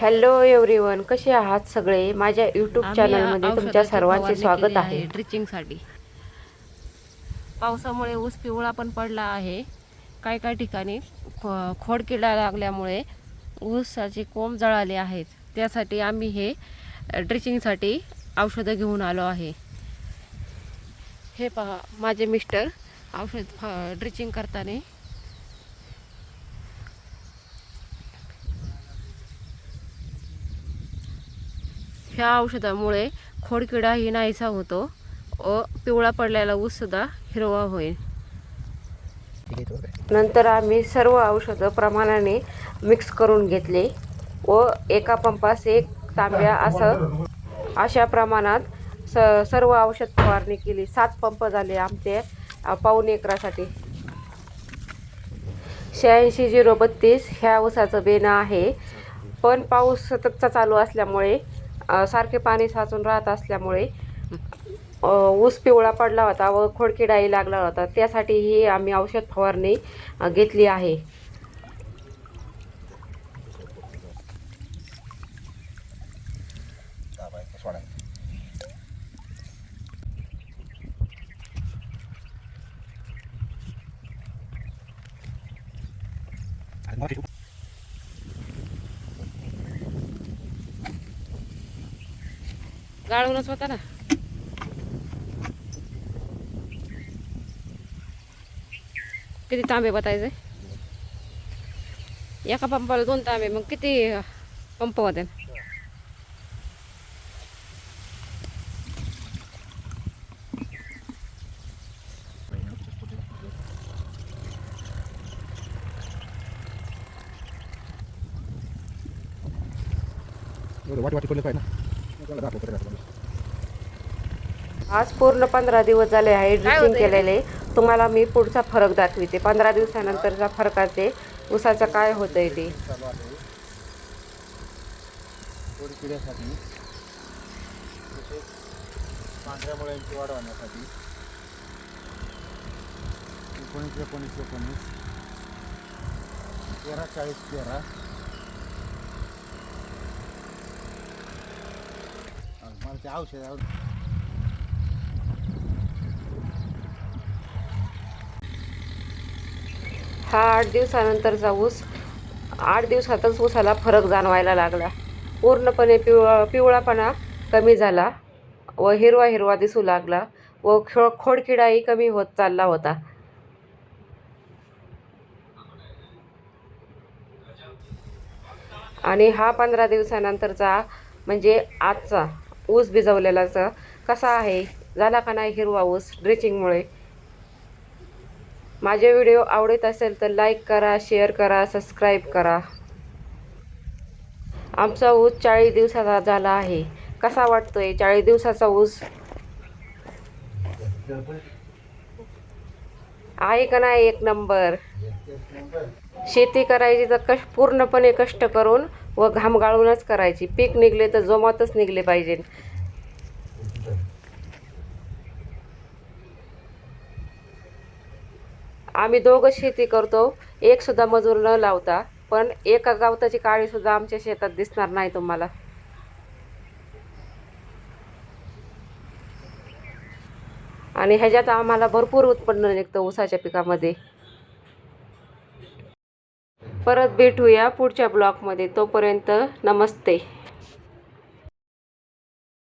Hello everyone कसे आहात सगळे? माझ्या यूट्यूब चॅनलमध्ये तुमच्या सर्वांचे स्वागत आहे. ड्रिचिंगसाठी. पावसामुळे ऊस पिवळा पण पडला आहे. काही काही ठिकाणी ख- खोडकिडा लागल्यामुळे ऊसाचे कोंब जळाले आहेत. त्यासाठी आम्ही हे ड्रिचिंगसाठी औषधं घेऊन आलो आहे. हे पहा माझे मिस्टर औषध ड्रिचिंग करताना ह्या औषधामुळे खोडकिडाही नाहीसा होतो. व पिवळा पडलेला ऊससुद्धा हिरवा होईल. नंतर आम्ही सर्व औषधं प्रमाणाने मिक्स करून घेतले व एका पंपास एक तांब्या असं अशा प्रमाणात स सर्व औषध फवारणी केली. सात पंप झाले आमचे पाऊन पाऊण एकरासाठी. शहाऐंशी झिरो बत्तीस ह्या ऊसाचं बेणं आहे. पण पाऊस सततचा चालू असल्यामुळे सारखे पाणी साचून राहत असल्यामुळे ऊस पिवळा पडला होता व खोडकिडाही लागला होता. त्यासाठी ही आम्ही औषध फवारणी घेतली आहे. गाळूनच होता ना किती तांबे बतायचे एका पंपाला दोन तांबे मग किती पंप होते एवढं वाटी वाटी पडलं पाहिजे ना आज पूर्ण पंधरा दिवस झाले आहे ड्रिचिंग? केलेले. तुम्हाला मी पुढचा फरक दाखविते. पंधरा दिवसानंतरचा फरकाचे ऊसाचं काय होतंय ते? चालू आहे तसेच पांढऱ्या मुळ्यांची वाढ होण्यासाठी एकोणीस एकोणीस एकोणीस. तेरा चाळीस तेरा आणि मला ते औषध हा आठ दिवसानंतरचा ऊस आठ दिवसातच ऊसाला फरक जाणवायला लागला. पूर्णपणे पिवळा पिवळापणा कमी झाला व हिरवा हिरवा दिसू लागला व खो खोडखिडाही कमी होत चालला होता. आणि हा पंधरा दिवसानंतरचा म्हणजे आजचा ऊस भिजवलेलाचा कसा आहे? झाला का नाही हिरवा ऊस ड्रिचिंगमुळे? माझे व्हिडिओ आवडत असेल तर लाईक करा शेअर करा सबस्क्राईब करा. आमचा ऊस चाळीस दिवसाचा झाला आहे. कसा वाटतोय? चाळीस दिवसाचा ऊस? आहे का नाही एक नंबर? शेती करायची तर कश पूर्णपणे कष्ट करून व घाम गाळूनच करायची. पीक निघले तर जोमातच निघले पाहिजे. आम्ही दोघं शेती करतो. एकसुद्धा मजूर न लावता. पण एका गावताची काळीसुद्धा आमच्या शेतात दिसणार नाही तुम्हाला. आणि ह्याच्यात आम्हाला भरपूर उत्पन्न निघतं ऊसाच्या पिकामध्ये. परत भेटूया पुढच्या ब्लॉकमध्ये तोपर्यंत नमस्ते.